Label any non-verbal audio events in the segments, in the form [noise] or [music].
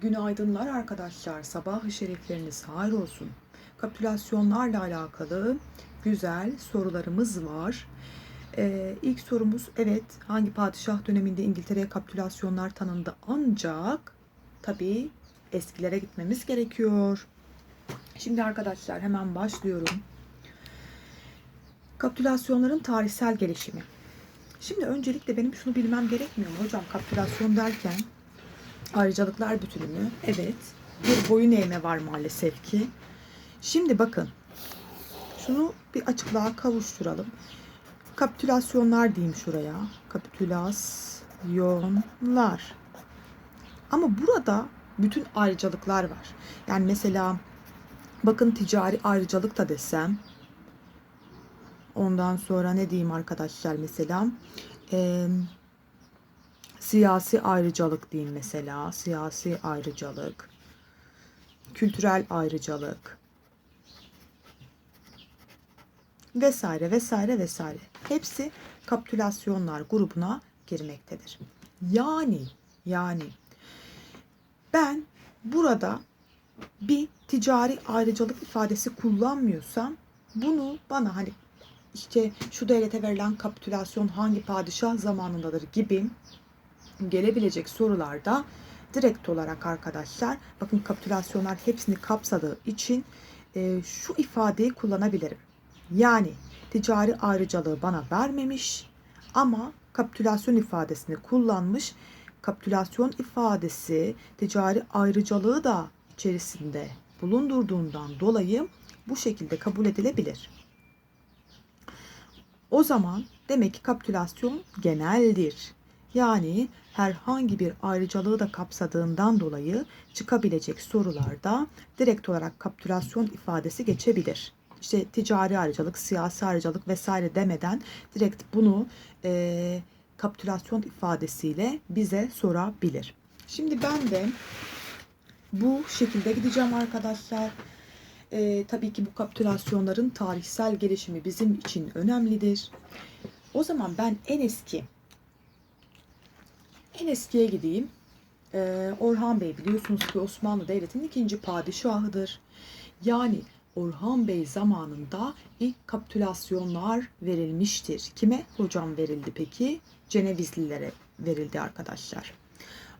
Günaydınlar arkadaşlar. Sabah-ı şerifleriniz hayır olsun. Kapitülasyonlarla alakalı güzel sorularımız var. Ee, ilk sorumuz evet hangi padişah döneminde İngiltere'ye kapitülasyonlar tanındı ancak tabii eskilere gitmemiz gerekiyor. Şimdi arkadaşlar hemen başlıyorum. Kapitülasyonların tarihsel gelişimi. Şimdi öncelikle benim şunu bilmem gerekmiyor mu hocam kapitülasyon derken ayrıcalıklar bütünü mü? Evet. Bir boyun eğme var maalesef ki. Şimdi bakın. Şunu bir açıklığa kavuşturalım. Kapitülasyonlar diyeyim şuraya. Kapitülasyonlar. Ama burada bütün ayrıcalıklar var. Yani mesela bakın ticari ayrıcalık da desem. Ondan sonra ne diyeyim arkadaşlar mesela? Eee siyasi ayrıcalık diyeyim mesela. Siyasi ayrıcalık. Kültürel ayrıcalık. Vesaire vesaire vesaire. Hepsi kapitülasyonlar grubuna girmektedir. Yani yani ben burada bir ticari ayrıcalık ifadesi kullanmıyorsam bunu bana hani işte şu devlete verilen kapitülasyon hangi padişah zamanındadır gibi gelebilecek sorularda direkt olarak arkadaşlar bakın kapitülasyonlar hepsini kapsadığı için e, şu ifadeyi kullanabilirim. Yani ticari ayrıcalığı bana vermemiş ama kapitülasyon ifadesini kullanmış. Kapitülasyon ifadesi ticari ayrıcalığı da içerisinde bulundurduğundan dolayı bu şekilde kabul edilebilir. O zaman demek ki kapitülasyon geneldir. Yani herhangi bir ayrıcalığı da kapsadığından dolayı çıkabilecek sorularda direkt olarak kapitülasyon ifadesi geçebilir. İşte ticari ayrıcalık, siyasi ayrıcalık vesaire demeden direkt bunu e, kapitülasyon ifadesiyle bize sorabilir. Şimdi ben de bu şekilde gideceğim arkadaşlar. E, tabii ki bu kapitülasyonların tarihsel gelişimi bizim için önemlidir. O zaman ben en eski en eskiye gideyim. Ee, Orhan Bey biliyorsunuz ki Osmanlı Devleti'nin ikinci padişahıdır. Yani Orhan Bey zamanında ilk kapitülasyonlar verilmiştir. Kime hocam verildi peki? Cenevizlilere verildi arkadaşlar.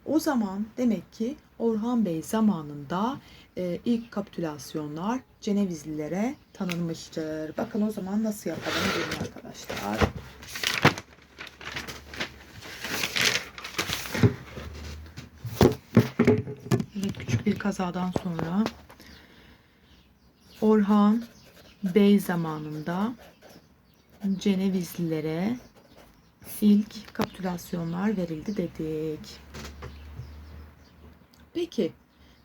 O zaman demek ki Orhan Bey zamanında e, ilk kapitülasyonlar Cenevizlilere tanınmıştır. Bakın o zaman nasıl yapalım gelin arkadaşlar. Yine küçük bir kazadan sonra Orhan Bey zamanında Cenevizlilere ilk kapitülasyonlar verildi dedik. Peki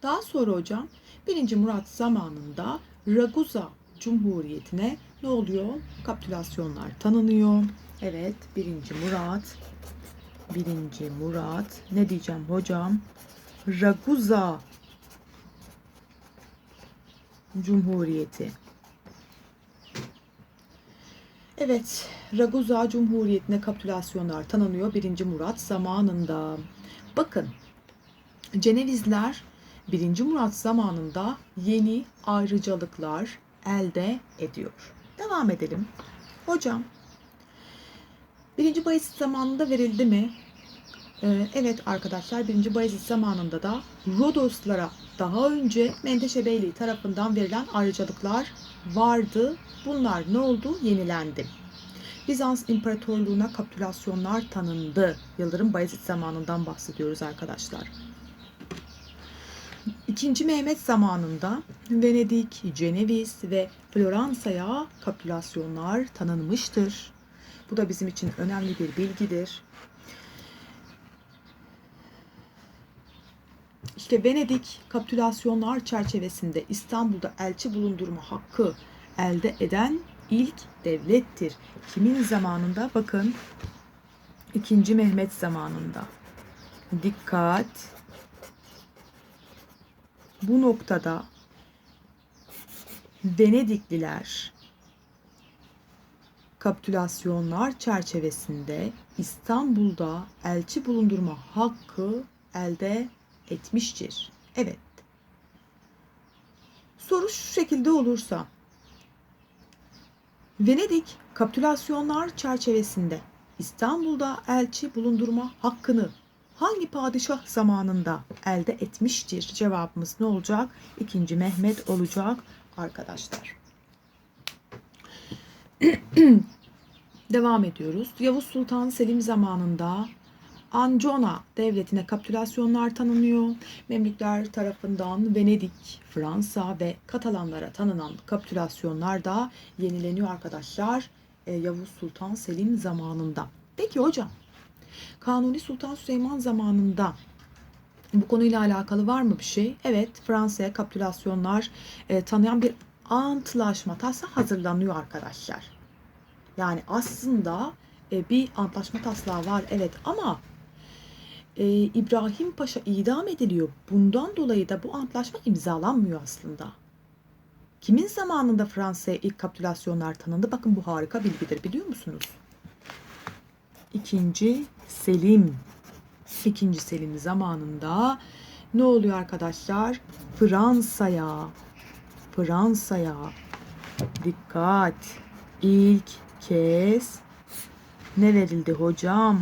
daha sonra hocam 1. Murat zamanında Raguza Cumhuriyeti'ne ne oluyor? Kapitülasyonlar tanınıyor. Evet 1. Murat 1. Murat ne diyeceğim hocam? Raguza Cumhuriyeti. Evet, Raguza Cumhuriyeti'ne kapitülasyonlar tanınıyor 1. Murat zamanında. Bakın, Cenevizler 1. Murat zamanında yeni ayrıcalıklar elde ediyor. Devam edelim. Hocam, 1. Bayezid zamanında verildi mi? Ee, evet arkadaşlar 1. Bayezid zamanında da Rodoslara daha önce Menteşe Beyliği tarafından verilen ayrıcalıklar vardı. Bunlar ne oldu? Yenilendi. Bizans İmparatorluğu'na kapitülasyonlar tanındı. Yıldırım Bayezid zamanından bahsediyoruz arkadaşlar. İkinci Mehmet zamanında Venedik, Ceneviz ve Floransa'ya kapitülasyonlar tanınmıştır. Bu da bizim için önemli bir bilgidir. İşte Venedik kapitülasyonlar çerçevesinde İstanbul'da elçi bulundurma hakkı elde eden ilk devlettir. Kimin zamanında? Bakın 2. Mehmet zamanında. Dikkat. Bu noktada Venedikliler kapitülasyonlar çerçevesinde İstanbul'da elçi bulundurma hakkı elde etmiştir. Evet. Soru şu şekilde olursa Venedik kapitülasyonlar çerçevesinde İstanbul'da elçi bulundurma hakkını hangi padişah zamanında elde etmiştir? Cevabımız ne olacak? İkinci Mehmet olacak arkadaşlar. [clears throat] Devam ediyoruz. Yavuz Sultan Selim zamanında Ancona devletine kapitülasyonlar tanınıyor. Memlükler tarafından Venedik, Fransa ve Katalanlara tanınan kapitülasyonlar da yenileniyor arkadaşlar. Ee, Yavuz Sultan Selim zamanında. Peki hocam, Kanuni Sultan Süleyman zamanında bu konuyla alakalı var mı bir şey? Evet, Fransa'ya kapitülasyonlar e, tanıyan bir antlaşma taslağı hazırlanıyor arkadaşlar. Yani aslında e, bir antlaşma taslağı var evet ama e, İbrahim Paşa idam ediliyor. Bundan dolayı da bu antlaşma imzalanmıyor aslında. Kimin zamanında Fransa'ya ilk kapitülasyonlar tanındı? Bakın bu harika bilgidir biliyor musunuz? İkinci Selim. İkinci Selim zamanında ne oluyor arkadaşlar? Fransa'ya Fransa'ya dikkat ilk kez ne verildi hocam?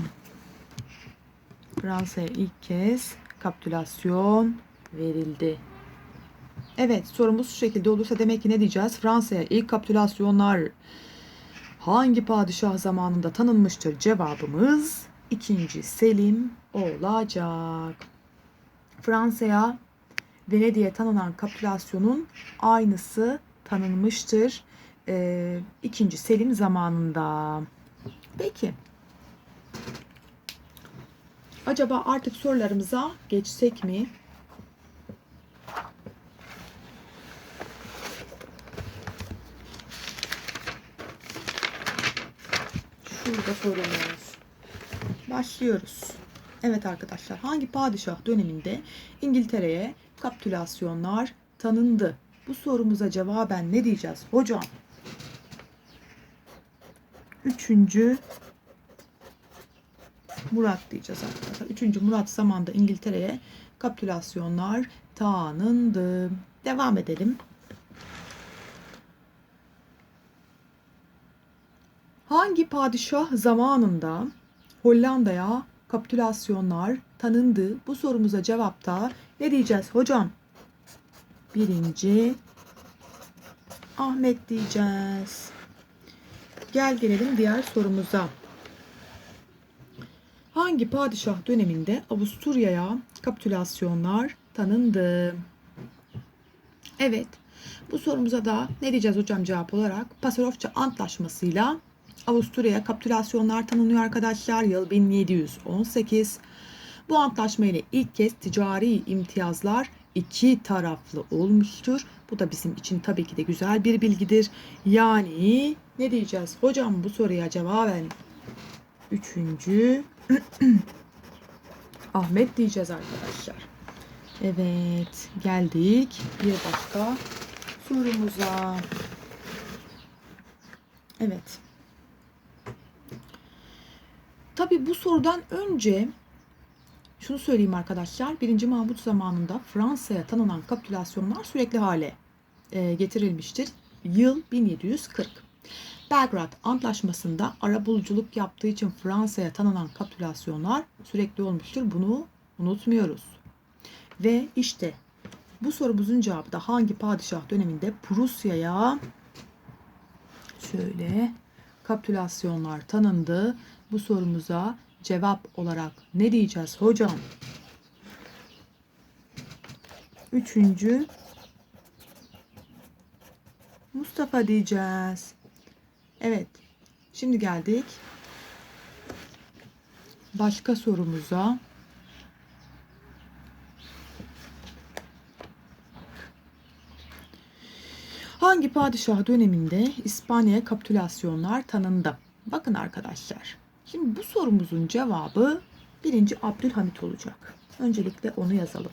Fransa'ya ilk kez kapitülasyon verildi. Evet sorumuz şu şekilde olursa demek ki ne diyeceğiz? Fransa'ya ilk kapitülasyonlar hangi padişah zamanında tanınmıştır? Cevabımız ikinci Selim olacak. Fransa'ya Venedik'e tanınan kapitülasyonun aynısı tanınmıştır. Ee, ikinci Selim zamanında. Peki. Acaba artık sorularımıza geçsek mi? Şurada sorumuz. Başlıyoruz. Evet arkadaşlar hangi padişah döneminde İngiltere'ye kapitülasyonlar tanındı? Bu sorumuza cevaben ne diyeceğiz hocam? Üçüncü Murat diyeceğiz arkadaşlar. Üçüncü Murat zamanında İngiltere'ye kapitülasyonlar tanındı. Devam edelim. Hangi padişah zamanında Hollanda'ya kapitülasyonlar tanındı? Bu sorumuza cevapta ne diyeceğiz hocam? Birinci Ahmet diyeceğiz. Gel gelelim diğer sorumuza. Hangi padişah döneminde Avusturya'ya kapitülasyonlar tanındı? Evet. Bu sorumuza da ne diyeceğiz hocam cevap olarak? Pasarofça Antlaşması'yla Avusturya'ya kapitülasyonlar tanınıyor arkadaşlar. Yıl 1718. Bu antlaşma ile ilk kez ticari imtiyazlar iki taraflı olmuştur. Bu da bizim için tabii ki de güzel bir bilgidir. Yani ne diyeceğiz? Hocam bu soruya cevaben üçüncü [clears throat] Ahmet diyeceğiz arkadaşlar. Evet geldik bir başka sorumuza. Evet. Tabi bu sorudan önce şunu söyleyeyim arkadaşlar. 1. Mahmut zamanında Fransa'ya tanınan kapitülasyonlar sürekli hale e, getirilmiştir. Yıl 1740. Belgrad Antlaşması'nda arabuluculuk yaptığı için Fransa'ya tanınan kapitülasyonlar sürekli olmuştur. Bunu unutmuyoruz. Ve işte bu sorumuzun cevabı da hangi padişah döneminde Prusya'ya şöyle kapitülasyonlar tanındı. Bu sorumuza cevap olarak ne diyeceğiz hocam? Üçüncü Mustafa diyeceğiz. Evet. Şimdi geldik başka sorumuza. Hangi padişah döneminde İspanya'ya kapitülasyonlar tanındı? Bakın arkadaşlar. Şimdi bu sorumuzun cevabı birinci Abdülhamit olacak. Öncelikle onu yazalım.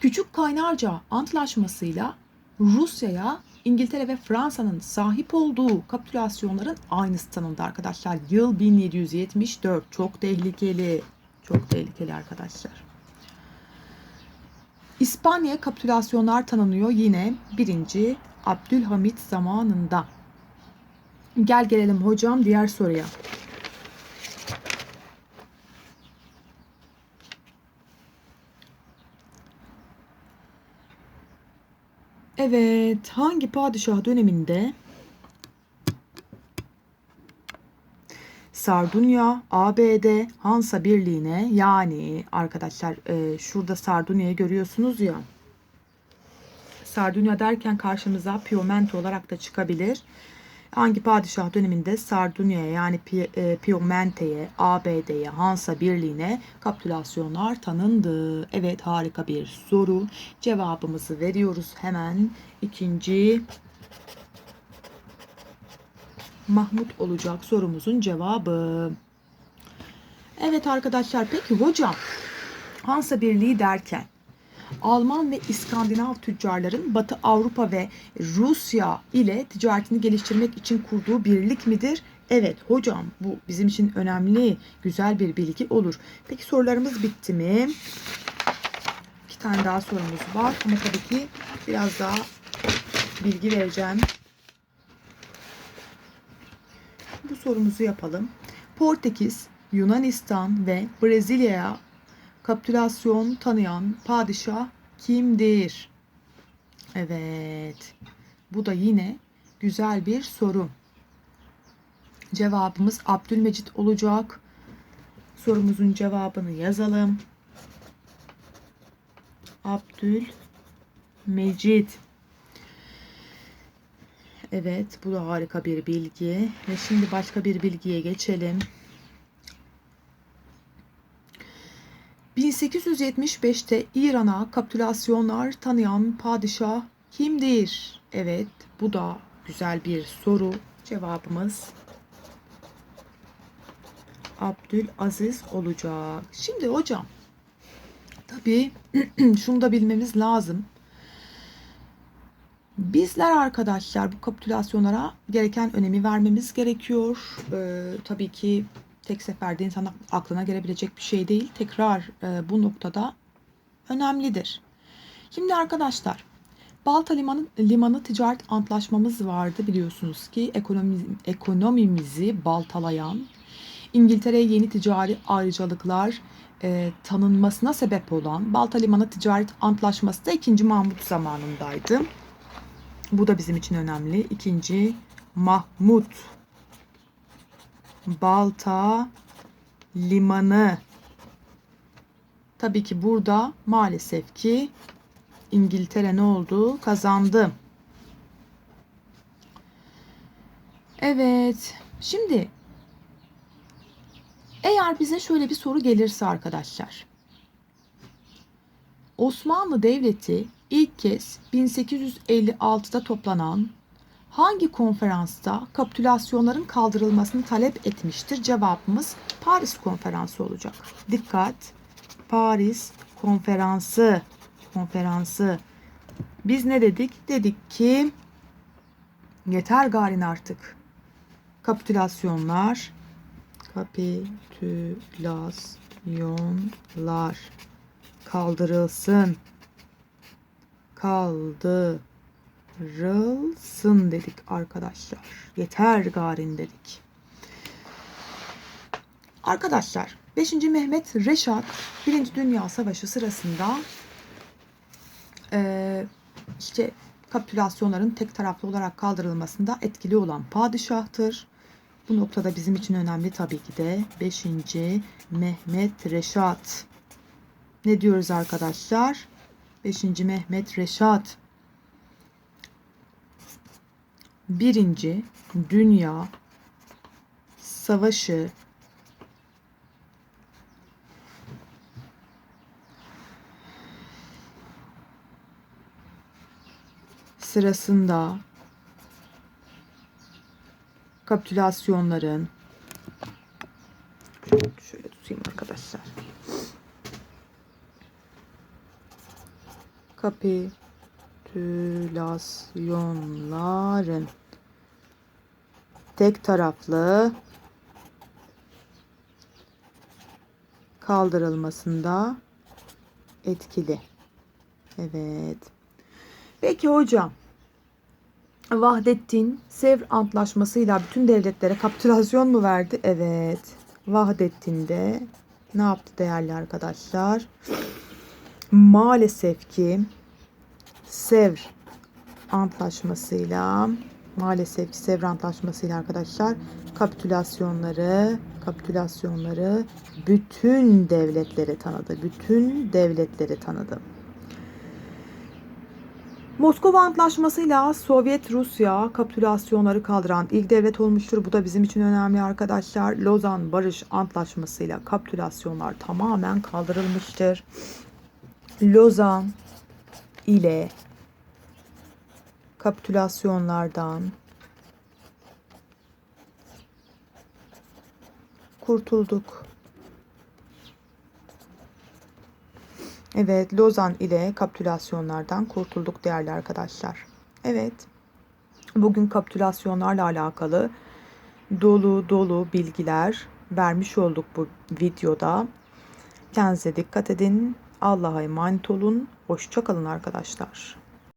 Küçük Kaynarca Antlaşması'yla Rusya'ya İngiltere ve Fransa'nın sahip olduğu kapitülasyonların aynısı tanındı arkadaşlar. Yıl 1774. Çok tehlikeli. Çok tehlikeli arkadaşlar. İspanya'ya kapitülasyonlar tanınıyor yine 1. Abdülhamit zamanında. Gel gelelim hocam diğer soruya. Evet, hangi padişah döneminde Sardunya, ABD, Hansa Birliği'ne yani arkadaşlar e, şurada Sardunya'yı görüyorsunuz ya. Sardunya derken karşımıza Piemonte olarak da çıkabilir. Hangi padişah döneminde Sardunya'ya yani e, Piemonte'ye, ABD'ye, Hansa Birliği'ne kapitülasyonlar tanındı? Evet harika bir soru. Cevabımızı veriyoruz hemen. İkinci Mahmut olacak sorumuzun cevabı. Evet arkadaşlar peki hocam Hansa Birliği derken Alman ve İskandinav tüccarların Batı Avrupa ve Rusya ile ticaretini geliştirmek için kurduğu birlik midir? Evet hocam bu bizim için önemli, güzel bir bilgi olur. Peki sorularımız bitti mi? İki tane daha sorumuz var ama tabii ki biraz daha bilgi vereceğim. Bu sorumuzu yapalım. Portekiz, Yunanistan ve Brezilya'ya kapitülasyon tanıyan padişah kimdir? Evet. Bu da yine güzel bir soru. Cevabımız Abdülmecit olacak. Sorumuzun cevabını yazalım. Abdülmecit. Evet, bu da harika bir bilgi. Ve şimdi başka bir bilgiye geçelim. 1875'te İran'a kapitülasyonlar tanıyan padişah kimdir? Evet, bu da güzel bir soru. Cevabımız Abdülaziz olacak. Şimdi hocam, tabii [clears throat] şunu da bilmemiz lazım. Bizler arkadaşlar bu kapitülasyonlara gereken önemi vermemiz gerekiyor. Ee, tabii ki tek seferde insan aklına gelebilecek bir şey değil. Tekrar e, bu noktada önemlidir. Şimdi arkadaşlar Balta Limanı, Limanı ticaret antlaşmamız vardı biliyorsunuz ki ekonomi, ekonomimizi baltalayan İngiltere'ye yeni ticari ayrıcalıklar e, tanınmasına sebep olan Balta Limanı Ticaret Antlaşması da 2. Mahmut zamanındaydı. Bu da bizim için önemli. İkinci Mahmut Balta Limanı. Tabii ki burada maalesef ki İngiltere ne oldu? Kazandı. Evet. Şimdi eğer bize şöyle bir soru gelirse arkadaşlar. Osmanlı Devleti ilk kez 1856'da toplanan hangi konferansta kapitülasyonların kaldırılmasını talep etmiştir? Cevabımız Paris Konferansı olacak. Dikkat! Paris Konferansı. Konferansı. Biz ne dedik? Dedik ki yeter garin artık. Kapitülasyonlar kapitülasyonlar kaldırılsın. Kaldırılsın dedik arkadaşlar. Yeter garin dedik. Arkadaşlar 5. Mehmet Reşat 1. Dünya Savaşı sırasında işte kapitülasyonların tek taraflı olarak kaldırılmasında etkili olan padişahtır. Bu noktada bizim için önemli tabii ki de 5. Mehmet Reşat. Ne diyoruz arkadaşlar? 5. Mehmet Reşat. Birinci Dünya Savaşı sırasında kapitülasyonların şöyle tutayım arkadaşlar. kapitülasyonların tek taraflı kaldırılmasında etkili. Evet. Peki hocam. Vahdettin Sevr Antlaşması'yla bütün devletlere kapitülasyon mu verdi? Evet. Vahdettin de ne yaptı değerli arkadaşlar? Maalesef ki Sevr Antlaşması'yla maalesef ki Sevr Antlaşması'yla arkadaşlar kapitülasyonları kapitülasyonları bütün devletleri tanıdı. Bütün devletleri tanıdı. Moskova Antlaşması'yla Sovyet Rusya kapitülasyonları kaldıran ilk devlet olmuştur. Bu da bizim için önemli arkadaşlar. Lozan Barış Antlaşması'yla kapitülasyonlar tamamen kaldırılmıştır. Lozan ile kapitülasyonlardan kurtulduk. Evet, Lozan ile kapitülasyonlardan kurtulduk değerli arkadaşlar. Evet, bugün kapitülasyonlarla alakalı dolu dolu bilgiler vermiş olduk bu videoda. Kendinize dikkat edin. Allah'a emanet olun. Hoşçakalın arkadaşlar.